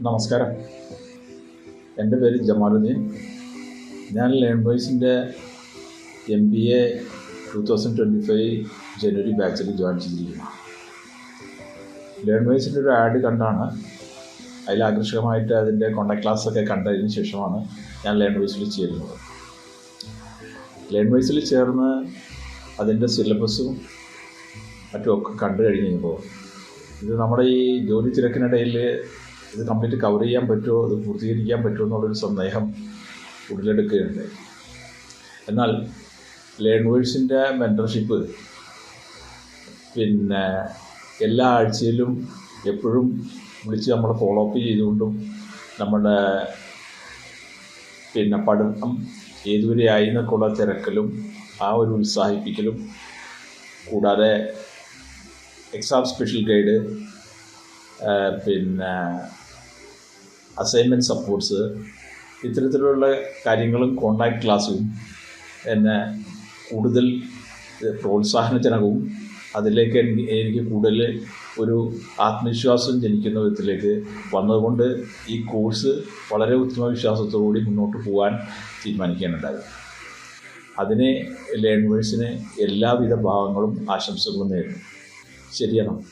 നമസ്കാരം. എന്റെ പേര് ജമാലുദ്ദീൻ. ഞാൻ learn ബോയ്സിന്റെ M B A two thousand twenty five ജനുവരി ബാച്ചിൽ ജോയിൻ ചെയ്തിരിക്കുന്നു. ലേൺ ബോയ്സിന്റെ ഒരു ആഡ് കണ്ടാണ്. അതിൽ ആകർഷകമായിട്ട് അതിന്റെ കോണ്ടാക്ട് ക്ലാസ്സൊക്കെ കണ്ടതിന് ശേഷമാണ് ഞാൻ ലേൺ ബോയ്സിൽ ചേരുന്നത്. ലേൺ ബോയ്സിൽ ചേർന്ന് അതിന്റെ സിലബസും മറ്റുമൊക്കെ കണ്ടു കഴിഞ്ഞപ്പോൾ ഇത് നമ്മുടെ ഈ ജോലി തിരക്കിനിടയിൽ ഇത് കംപ്ലീറ്റ് കവർ ചെയ്യാൻ പറ്റുമോ? ഇത് പൂർത്തീകരിക്കാൻ പറ്റുമോ എന്നുള്ളൊരു സന്ദേഹം ഉടലെടുക്കുകയുണ്ട് എന്നാൽ ലേണേഴ്സിന്റെ മെന്റർഷിപ്പ് പിന്നെ എല്ലാ ആഴ്ചയിലും എപ്പോഴും വിളിച്ച് നമ്മൾ ഫോളോ അപ്പ് ചെയ്തുകൊണ്ടും നമ്മുടെ പിന്നെ പഠനം ഏതുവരെ ആയി എന്നൊക്കെയുള്ള തിരക്കലും ആ ഒരു ഉത്സാഹിപ്പിക്കലും കൂടാതെ എക്സാം സ്പെഷ്യൽ ഗൈഡ് പിന്നെ അസൈൻമെന്റ് സപ്പോർട്ട്സ് ഇത്തരത്തിലുള്ള കാര്യങ്ങളും കോണ്ടാക്ട് ക്ലാസ്സും എന്നെ കൂടുതൽ പ്രോത്സാഹനജനകവും അതിലേക്ക് എനിക്ക് കൂടുതൽ ഒരു ആത്മവിശ്വാസം ജനിക്കുന്ന വിധത്തിലേക്ക് വന്നതുകൊണ്ട് ഈ കോഴ്സ് വളരെ ഉത്തമവിശ്വാസത്തോടുകൂടി മുന്നോട്ട് പോകാൻ തീരുമാനിക്കാനുണ്ടായി അതിന് ലേണേഴ്സിന് എല്ലാവിധ ഭാവങ്ങളും ആശംസകളും നേരുന്നു. ശരിയാണ്.